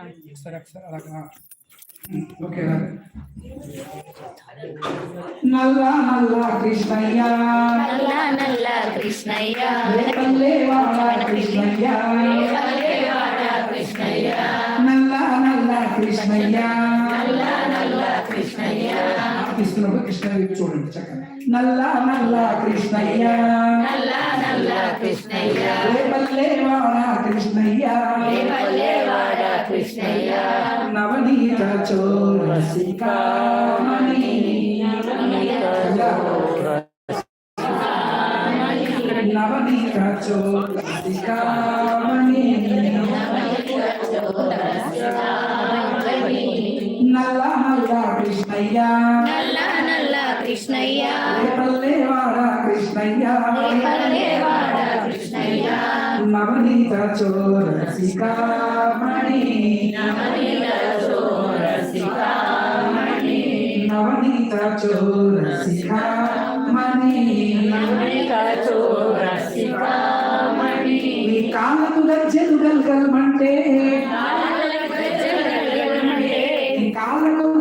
ఒకసారి ఒకసారి అలాగా ఓకే నల్ల నల్ల కృష్ణయ్య. నల్ల నల్ల కృష్ణయ్య. పల్లెవాడ కృష్ణయ్య. నల్ల నల్ల కృష్ణయ్య. తీసుకున్నప్పుడు కృష్ణ వైపు చూడండి చక్కగా. నల్ల నల్ల కృష్ణయ్య. నల్ల కృష్ణయ్య. పల్లెవాడ కృష్ణయ్య. పల్లెవాడ కృష్ణయ్య నవనీత చోరసికామణి నవనీత చోరసికామణి నల్ల నల్ల కృష్ణయ్య. నల్ల నల్ల కృష్ణయ్య. పల్లెవాడ కృష్ణయ్య. పల్లెవాడ కృష్ణయ్య. నవనీత చోర సికామణి నవనీత చోర సికామణి నవనీత చోర సికామణి నవనీత చోర సికామణి నీ కాలకు గజ్జలు గల్గలమంటే కాలకు